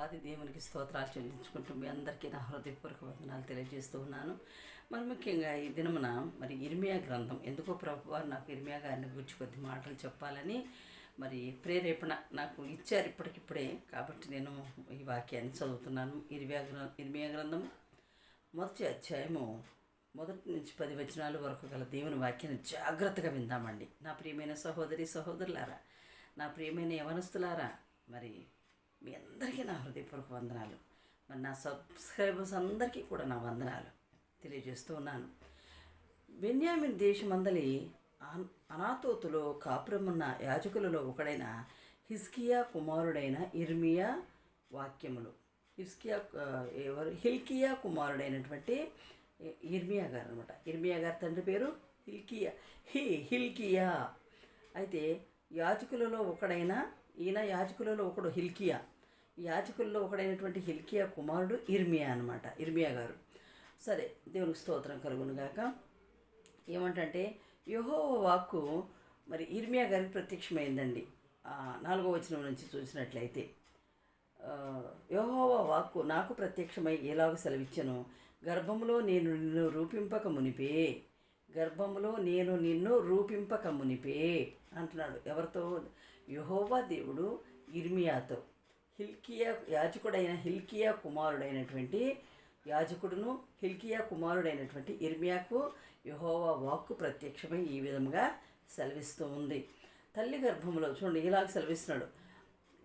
దేవాది దేవునికి స్తోత్రాలు చెల్లించుకుంటూ మీ అందరికీ నా హృదయపూర్వక వందనాలు తెలియజేస్తూ ఉన్నాను. మరి ముఖ్యంగా ఈ దినమున మరి ఇర్మియా గ్రంథం ఎందుకో ప్రభు వారు నాకు ఇర్మియా గారిని గురించి కొద్ది మాటలు చెప్పాలని మరి ప్రేరేపణ నాకు ఇచ్చారు ఇప్పటికిప్పుడే. కాబట్టి నేను ఈ వాక్యాన్ని చదువుతున్నాను. ఇర్మియా గ్ర ఇర్మియా గ్రంథం మొదటి అధ్యాయము మొదటి నుంచి పది వచనాల వరకు గల దేవుని వాక్యాన్ని జాగ్రత్తగా విందామండి. నా ప్రియమైన సహోదరి సహోదరులారా నా ప్రియమైన యవనస్తులారా మరి మీ అందరికీ నా హృదయపూర్వక వందనాలు. మరి నా సబ్స్క్రైబర్స్ అందరికీ కూడా నా వందనాలు తెలియజేస్తూ ఉన్నాను. బెన్యామిన్ దేశమందలి అన్- అనాతోతులో కాపురమున్న యాజకులలో ఒకడైన హిస్కియా కుమారుడైన ఇర్మియా వాక్యములు. హిస్కియా ఎవరు? హిల్కియా కుమారుడైనటువంటి ఇర్మియా గారు అనమాట ఇర్మియా గారి తండ్రి పేరు హిల్కియా. హి హిల్కియా. అయితే యాజకులలో ఒకడైన ఈయన యాజకులలో ఒకడు హిల్కియా. యాజకుల్లో ఒకడైనటువంటి హిల్కియా కుమారుడు ఇర్మియా అనమాట ఇర్మియా గారు. సరే దేవునికి స్తోత్రం కలుగును గాక. ఏమంటంటే యహో వాక్కు మరి ఇర్మియా గారికి ప్రత్యక్షమైందండి. నాలుగో వచనం నుంచి చూసినట్లయితే యహోవా వాక్కు నాకు ప్రత్యక్షమై ఎలాగ సెలవిచ్చను? గర్భములో నేను నిన్ను రూపింపక మునిపే. గర్భములో నేను నిన్ను రూపింపక మునిపే అంటున్నాడు. ఎవరితో? యహోవా దేవుడు ఇర్మియాతో హిల్కియా యాజకుడైన హిల్కియా కుమారుడైనటువంటి యాజకుడును హిల్కియా కుమారుడైనటువంటి ఇర్మియాకు యహోవా వాక్కు ప్రత్యక్షమై ఈ విధంగా సెలవిస్తూ ఉంది. తల్లి గర్భంలో చూడండి ఇలాగ సెలవిస్తున్నాడు.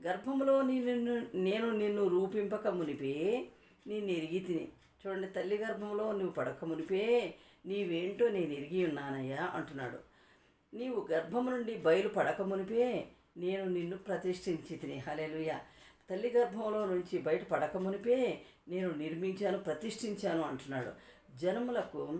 గర్భంలో నిన్ను నేను నిన్ను రూపింపక మునిపే నేను ఎరిగి తిని. చూడండి తల్లి గర్భంలో నువ్వు పడక మునిపే నీవేంటో నేను ఎరిగి ఉన్నానయ్యా అంటున్నాడు. నీవు గర్భం నుండి బయలు పడక మునిపే నేను నిన్ను ప్రతిష్ఠించి తిని హలేలుయ తల్లి గర్భంలో నుంచి బయట నేను నిర్మించాను ప్రతిష్ఠించాను అంటున్నాడు. జనములకు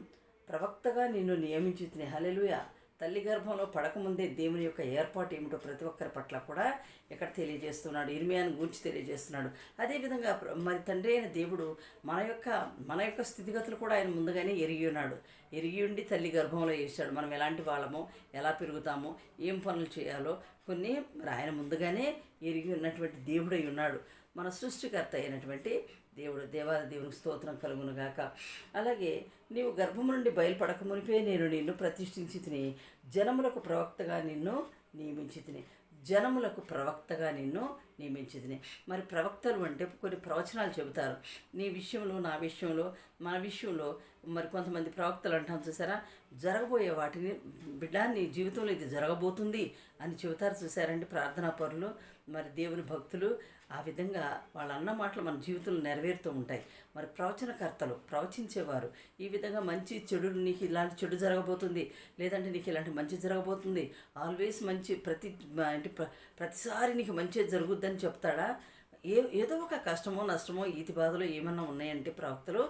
ప్రవక్తగా నిన్ను నియమించి తిని హలేలుయా తల్లి గర్భంలో పడకముందే దేవుని యొక్క ఏర్పాటు ఏమిటో ప్రతి ఒక్కరి పట్ల కూడా ఇక్కడ తెలియజేస్తున్నాడు. ఇర్మియాను గురించి తెలియజేస్తున్నాడు. అదేవిధంగా మరి తండ్రి అయిన దేవుడు మన యొక్క మన యొక్క స్థితిగతులు కూడా ఆయన ముందుగానే ఎరిగి ఉన్నాడు. ఎరిగి ఉండి తల్లి గర్భంలో వేసాడు మనం ఎలాంటి వాళ్ళమో? ఎలా పెరుగుతామో? ఏం పనులు చేయాలో? కొన్ని మరి ఆయన ముందుగానే ఎరిగి ఉన్నటువంటి దేవుడై ఉన్నాడు. మన సృష్టికర్త అయినటువంటి దేవుడు దేవాది దేవునికి స్తోత్రం కలుగును గాక. అలాగే నీవు గర్భం నుండి బయలుపడక మునిపే నేను నిన్ను ప్రతిష్ఠించి తిని జనములకు ప్రవక్తగా నిన్ను నియమించి తిని జనములకు ప్రవక్తగా నిన్ను నియమించింది మరి ప్రవక్తలు అంటే కొన్ని ప్రవచనాలు చెబుతారు. నీ విషయంలో నా విషయంలో మన విషయంలో మరి కొంతమంది ప్రవక్తలు అంటాం చూసారా? జరగబోయే వాటిని బిడ్డ నీ జీవితంలో ఇది జరగబోతుంది అని చెబుతారు చూసారండి ప్రార్థనా పరులు. మరి దేవుని భక్తులు ఆ విధంగా వాళ్ళ అన్న మాటలు మన జీవితంలో నెరవేరుతూ ఉంటాయి. మరి ప్రవచనకర్తలు ప్రవచించేవారు. ఈ విధంగా మంచి చెడు నీకు ఇలాంటి చెడు జరగబోతుంది లేదంటే నీకు ఇలాంటి మంచి జరగబోతుంది. ఆల్వేస్ మంచి ప్రతి అంటే ప్ర- ప్రతిసారి నీకు మంచి జరుగుద్దని చెప్తాడా? ఏ ఏదో ఒక కష్టమో నష్టమో ఈతి బాధలో ఏమన్నా ఉన్నాయంటే ప్రవక్తలు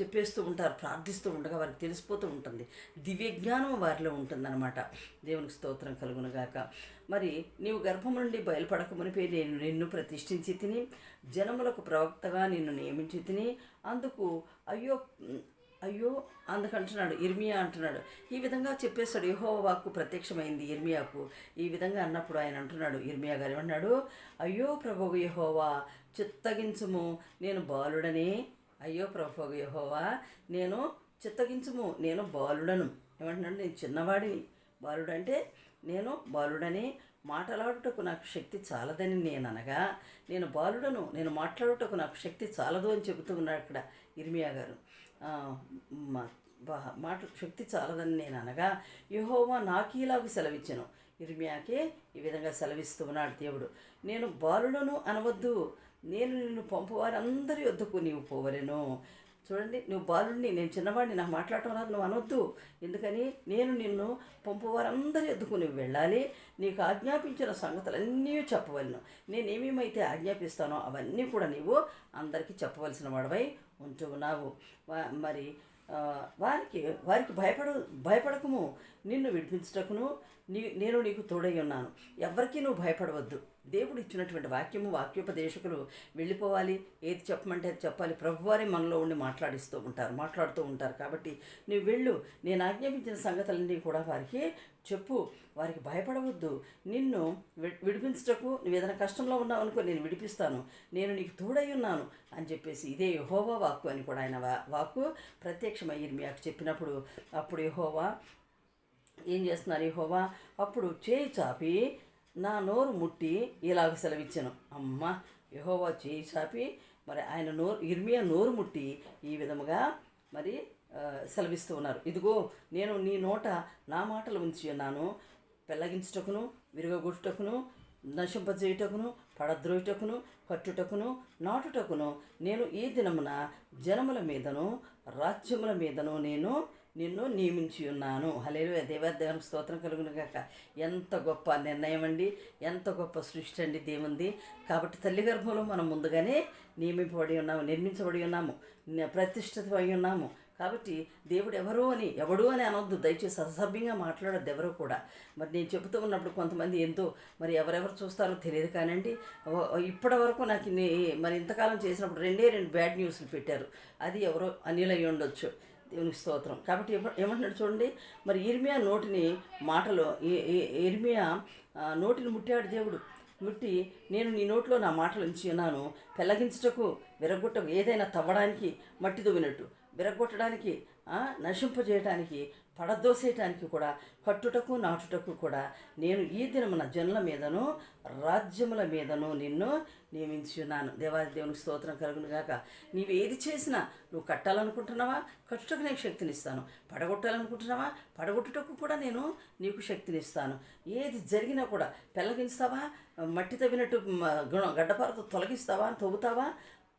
చెప్పేస్తూ ఉంటారు ప్రార్థిస్తూ ఉండగా వారికి తెలిసిపోతూ ఉంటుంది. దివ్య జ్ఞానం వారిలో ఉంటుందన్నమాట. దేవునికి స్తోత్రం కలుగునుగాక. మరి నీవు గర్భం నుండి బయలుపడక మునిపే నేను నిన్ను ప్రతిష్ఠించి తిని జనములకు ప్రవక్తగా నిన్ను నియమించి తిని అందుకు అయ్యో అయ్యో అందుకంటున్నాడు ఇర్మియా అంటున్నాడు. ఈ విధంగా చెప్పేస్తాడు యహో వాక్కు ప్రత్యక్షమైంది ఇర్మియాకు ఈ విధంగా అన్నప్పుడు ఆయన అంటున్నాడు ఇర్మియా గారు అన్నాడు అయ్యో ప్రభువు యహోవా చిత్తగించుము నేను బాలుడనే అయ్యో ప్రభు యహోవా నేను చిత్తగించుము నేను బాలుడను. ఏమంటున్నాడు? నేను చిన్నవాడిని. బాలుడు అంటే నేను బాలుడని. మాట్లాడుటకు నాకు శక్తి చాలదని నేను అనగా నేను బాలుడను. నేను మాట్లాడుటకు నాకు శక్తి చాలదు అని చెబుతూ ఉన్నాడు ఇక్కడ ఇర్మియా గారు. మాట శక్తి చాలదని నేను అనగా యహోవా ఇలాగ సెలవిచ్చాను. ఇర్మియాకి ఈ విధంగా సెలవిస్తూ ఉన్నాడు దేవుడు. నేను బాలుడను అనవద్దు. నేను నిన్ను పంపువారందరి వద్దకు నీవు పోవలేను చూడండి నువ్వు బాలుడిని నేను చిన్నవాడిని నాకు మాట్లాడటం రాదు నువ్వు అనొద్దు. ఎందుకని? నేను నిన్ను పంపువారందరి ఎద్దుకు నువ్వు వెళ్ళాలి. నీకు ఆజ్ఞాపించిన సంగతులన్నీ చెప్పవలను. నేనేమేమైతే ఆజ్ఞాపిస్తానో అవన్నీ కూడా నీవు అందరికీ చెప్పవలసిన వాడవై ఉంటూ ఉన్నావు. మరి వారికి వారికి భయపడ భయపడకము. నిన్ను విడిపించుటకును నీ నేను నీకు తోడై ఉన్నాను. ఎవరికీ నువ్వు భయపడవద్దు. దేవుడు ఇచ్చినటువంటి వాక్యము వాక్యోపదేశకులు వెళ్ళిపోవాలి. ఏది చెప్పమంటే అది చెప్పాలి. ప్రభువారే మనలో ఉండి మాట్లాడిస్తూ ఉంటారు మాట్లాడుతూ ఉంటారు. కాబట్టి నువ్వు వెళ్ళు. నేను ఆజ్ఞాపించిన సంగతులన్నీ కూడా వారికి చెప్పు. వారికి భయపడవద్దు. నిన్ను వి- విడిపించుటకు నువ్వు ఏదైనా కష్టంలో ఉన్నావు అనుకో నేను విడిపిస్తాను. నేను నీకు తోడై ఉన్నాను అని చెప్పేసి ఇదే యహోవా వాక్కు అని కూడా ఆయన వా- వాక్కు ప్రత్యక్షమై ఇర్మియాకు చెప్పినప్పుడు అప్పుడు యహోవా ఏం చేస్తున్నారు? యహోవా అప్పుడు చేయి చాపి నా నోరు ముట్టి ఇలాగ సెలవిచ్చాను. అమ్మ యహోవా చేయి చాపి మరి ఆయన నోరు ఇర్మియా నోరు ముట్టి ఈ విధముగా మరి సెలవిస్తూ ఉన్నారు. ఇదిగో నేను నీ నోట నా మాటలు ఉంచి ఉన్నాను. పెళ్ళగించుటకును విరగొట్టుటకును నశింపజేయుటకును పడద్రోయుటకును కట్టుటకును నాటుటకును నేను ఈ దినమున జనముల మీదను రాజ్యముల మీదను నేను నిన్ను నియమించి ఉన్నాను. హలేలు దేవాదేవన స్తోత్రం కలుగును కాక ఎంత గొప్ప నిర్ణయం అండి. ఎంత గొప్ప సృష్టి అండి దేవుంది కాబట్టి తల్లి గర్భంలో మనం ముందుగానే నియమింపబడి ఉన్నాము నిర్మించబడి ఉన్నాము ప్రతిష్ఠితమై ఉన్నాము. కాబట్టి దేవుడు ఎవరు అని ఎవడు అని అనొద్దు. దయచేసి అసభ్యంగా మాట్లాడద్దు ఎవరు కూడా. మరి నేను చెబుతూ ఉన్నప్పుడు కొంతమంది ఎంతో మరి ఎవరెవరు చూస్తారో తెలియదు కానండి. ఇప్పటి వరకు నాకు మరి ఇంతకాలం చేసినప్పుడు రెండే రెండు బ్యాడ్ న్యూస్లు పెట్టారు. అది ఎవరో అనిల్ అయి ఉండొచ్చు. దేవునికి స్తోత్రం. కాబట్టి ఏమంటున్నాడు చూడండి మరి ఇర్మియా నోటిని మాటలో ఇర్మియా నోటిని ముట్టాడు దేవుడు. ముట్టి నేను నీ నోట్లో నా మాటలు ఉంచి ఉన్నాను. పెళ్ళగించుటకు విరగొట్టకు ఏదైనా తవ్వడానికి మట్టి దువ్వినట్టు. విరగొట్టడానికి నశింప నశింపజేయటానికి పడదోసేయటానికి కూడా కట్టుటకు నాటుటకు కూడా నేను ఈ దినమున జనుల మీదను రాజ్యముల మీదను నిన్ను నియమించున్నాను దేవాది దేవునికి స్తోత్రం కలుగునుగాక నీవు ఏది చేసినా నువ్వు కట్టాలనుకుంటున్నావా? కట్టుటకు నీకు శక్తినిస్తాను. పడగొట్టాలనుకుంటున్నావా? పడగొట్టుటకు కూడా నేను నీకు శక్తినిస్తాను. ఏది జరిగినా కూడా పెళ్ళగించుతావా మట్టి తవ్వినట్టు గుణం గుణ- గడ్డపారతో తొలగిస్తావా? తవ్వుతావా?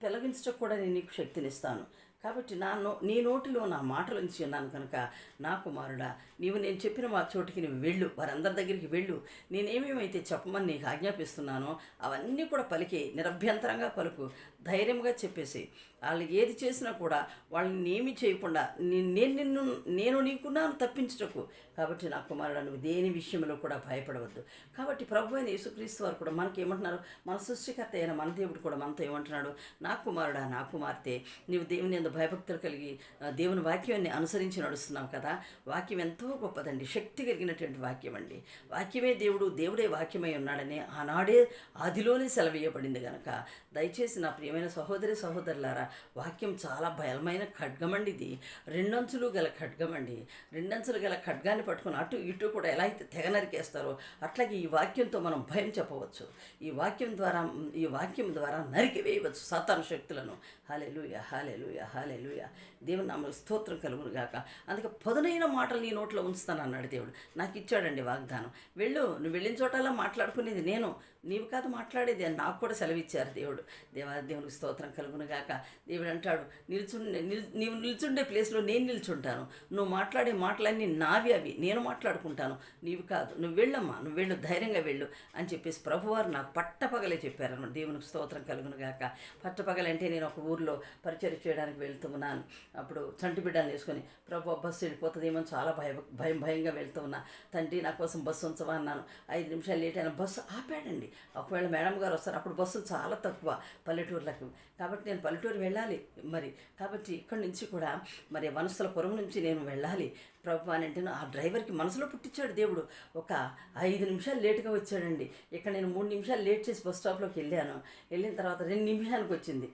పెళ్ళగించటకు కూడా నేను నీకు శక్తినిస్తాను. కాబట్టి నా నో నీ నోటిలో నా మాటలు ఉంచి ఉన్నాను కనుక నా కుమారుడా నీవు నేను చెప్పిన మా చోటికి నువ్వు వెళ్ళు వారందరి దగ్గరికి వెళ్ళు. నేనేమేమైతే చెప్పమని నీకు ఆజ్ఞాపిస్తున్నానో అవన్నీ కూడా పలికి నిరభ్యంతరంగా పలుకు. ధైర్యంగా చెప్పేసి వాళ్ళు ఏది చేసినా కూడా వాళ్ళని ఏమీ చేయకుండా నేను నిన్ను నేను నీకున్నాను తప్పించుటకు. కాబట్టి నా కుమారుడు నువ్వు దేని విషయంలో కూడా భయపడవద్దు. కాబట్టి ప్రభు అయిన యేసుక్రీస్తు వారు కూడా మనకి ఏమంటున్నారు? మన సృష్టికర్త అయిన మన దేవుడు కూడా మనతో ఏమంటున్నాడు? నా కుమారుడా నా కుమార్తె నీవు దేవుని ఎందు భయభక్తులు కలిగి దేవుని వాక్యాన్ని అనుసరించి నడుస్తున్నావు కదా? వాక్యం ఎంతో గొప్పదండి. శక్తి కలిగినటువంటి వాక్యం అండి. వాక్యమే దేవుడు దేవుడే వాక్యమై ఉన్నాడని ఆనాడే ఆదిలోనే సెలవేయబడింది కనుక దయచేసి నా ప్రియ ప్రియమైన సహోదరి సహోదరులారా వాక్యం చాలా బలమైన ఖడ్గమండి ఇది. రెండంచులు గల ఖడ్గమండి. రెండంచులు గల ఖడ్గాన్ని పట్టుకుని అటు ఇటు కూడా ఎలా అయితే తెగ నరికేస్తారో అట్లాగే ఈ వాక్యంతో మనం భయం చెప్పవచ్చు. ఈ వాక్యం ద్వారా ఈ వాక్యం ద్వారా నరికివేయవచ్చు సాతాను శక్తులను. హాలెలుయ హాలెలుయ హాలెలుయ దేవుని నామ స్తోత్రం కలుగును గాక. అందుకే పదునైన మాటలు నీ నోట్లో ఉంచుతాను అన్నాడు దేవుడు. నాకు ఇచ్చాడండి వాగ్దానం. వెళ్ళు నువ్వు వెళ్ళిన చోటలా మాట్లాడుకునేది నేను. నీవు కాదు మాట్లాడేది అని నాకు కూడా సెలవిచ్చారు దేవుడు. దేవా దేవునికి స్తోత్రం కలుగును గాక. దేవుడు అంటాడు నిల్చుండే నిల్ నీవు నిల్చుండే ప్లేస్లో నేను నిల్చుంటాను. నువ్వు మాట్లాడే మాటలన్నీ నావి అవి. నేను మాట్లాడుకుంటాను. నీవు కాదు. నువ్వు వెళ్ళమ్మా. నువ్వు వెళ్ళు ధైర్యంగా వెళ్ళు అని చెప్పేసి ప్రభువారు నాకు పట్టపగలే చెప్పారన్నమాట. దేవునికి స్తోత్రం కలుగును గాక. పట్టపగలంటే నేను ఒక ఊరు ఊర్లో పరిచయం చేయడానికి వెళ్తున్నాను అప్పుడు చంటి బిడ్డలు వేసుకొని ప్రభు బస్సు వెళ్ళిపోతుందేమో చాలా భయ భయం భయంగా వెళ్తూ ఉన్నా. తండ్రి నా కోసం బస్సు ఉంచవా? అన్నాను. ఐదు నిమిషాలు లేట్ అయిన బస్సు ఆపాడండి. ఒకవేళ మేడం గారు వస్తారు అప్పుడు బస్సులు చాలా తక్కువ పల్లెటూర్లకు. కాబట్టి నేను పల్లెటూరు వెళ్ళాలి మరి. కాబట్టి ఇక్కడి నుంచి కూడా మరి మనసుల పొరుగు నుంచి నేను వెళ్ళాలి. ప్రభు అని అంటే ఆ డ్రైవర్కి మనసులో పుట్టించాడు దేవుడు. ఒక ఐదు నిమిషాలు లేటుగా వచ్చాడండి. ఇక్కడ నేను మూడు నిమిషాలు లేట్ చేసి బస్ స్టాప్లోకి వెళ్ళాను. వెళ్ళిన తర్వాత రెండు నిమిషాలకు వచ్చింది.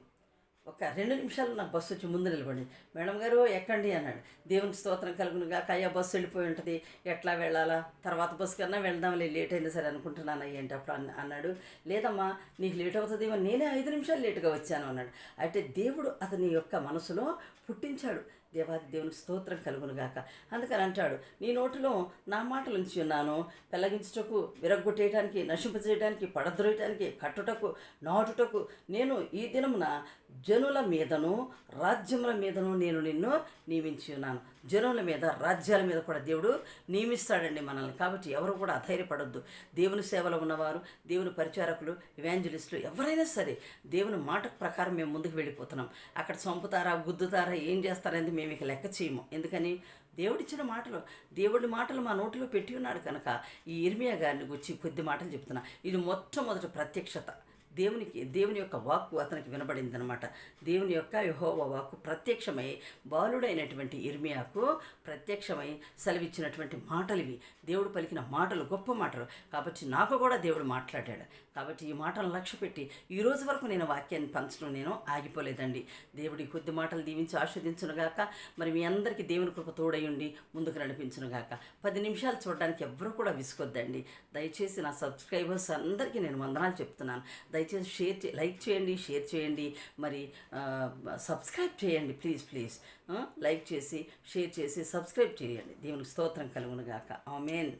ఒక రెండు నిమిషాలు నాకు బస్సు వచ్చి ముందు నిలబడి మేడం గారు ఎక్కండి అన్నాడు. దేవునికి స్తోత్రం కలుగునుగా. కయ్యా బస్సు వెళ్ళిపోయి ఉంటుంది. ఎట్లా వెళ్ళాలా? తర్వాత బస్సు కన్నా వెళ్దాంలే లేట్ అయినా సరే అనుకుంటున్నాను ఏంటి అప్పుడు అన్న అన్నాడు. లేదమ్మా నీకు లేట్ అవుతుందేమో నేనే ఐదు నిమిషాలు లేటుగా వచ్చాను అన్నాడు. అయితే దేవుడు అతని యొక్క మనసులో పుట్టించాడు. దేవాది దేవుని స్తోత్రం కలుగునుగాక అందుకని అంటాడు నీ నోటిలో నా మాటలు ఉంచి ఉన్నాను. పెళ్ళగించుటకు విరగ్గొట్టేయడానికి నశింపజేయడానికి పడద్రోయటానికి కట్టుటకు నాటుటకు నేను ఈ దినమున జనుల మీదను రాజ్యముల మీదను నేను నిన్ను నియమించి ఉన్నాను. జనుల మీద రాజ్యాల మీద కూడా దేవుడు నియమిస్తాడండి మనల్ని. కాబట్టి ఎవరు కూడా అధైర్యపడొద్దు. దేవుని సేవలో ఉన్నవారు దేవుని పరిచారకులు ఇవాంజలిస్టులు ఎవరైనా సరే దేవుని మాట ప్రకారం మేము ముందుకు వెళ్ళిపోతున్నాం. అక్కడ చంపుతారా గుద్దుతారా ఏం చేస్తారనేది మేము ఇక లెక్క చేయము. ఎందుకని? దేవుడిచ్చిన మాటలు దేవుడి మాటలు మా నోటిలో పెట్టి ఉన్నాడు కనుక ఈ ఇర్మియా గారిని గురించి కొద్ది మాటలు చెప్తున్నా. ఇది మొట్టమొదటి ప్రత్యక్షత. దేవునికి దేవుని యొక్క వాక్కు అతనికి వినబడిందనమాట. దేవుని యొక్క యహోవ వాక్కు ప్రత్యక్షమై బాలుడైనటువంటి ఇర్మియాకు ప్రత్యక్షమై సెలవిచ్చినటువంటి మాటలు ఇవి దేవుడు పలికిన మాటలు గొప్ప మాటలు. కాబట్టి నాకు కూడా దేవుడు మాట్లాడాడు. కాబట్టి ఈ మాటలను లక్ష్య పెట్టి ఈ రోజు వరకు నేను వాక్యాన్ని పంచడం నేను ఆగిపోలేదండి. దేవుడి కొద్ది మాటలు దీవించి ఆస్వాదించునుగాక మరి మీ అందరికీ దేవుని కృప తోడై ముందుకు నడిపించునుగాక పది నిమిషాలు చూడడానికి ఎవ్వరూ కూడా విసుకొద్దండి దయచేసి నా సబ్స్క్రైబర్స్ అందరికీ నేను వందనాలు చెప్తున్నాను. దయచేసి షేర్ చే లైక్ చేయండి షేర్ చేయండి. మరి సబ్స్క్రైబ్ చేయండి ప్లీజ్ ప్లీజ్. లైక్ చేసి షేర్ చేసి సబ్స్క్రైబ్ చేయండి. దేవునికి స్తోత్రం కలుగునుగాక ఆమెన్.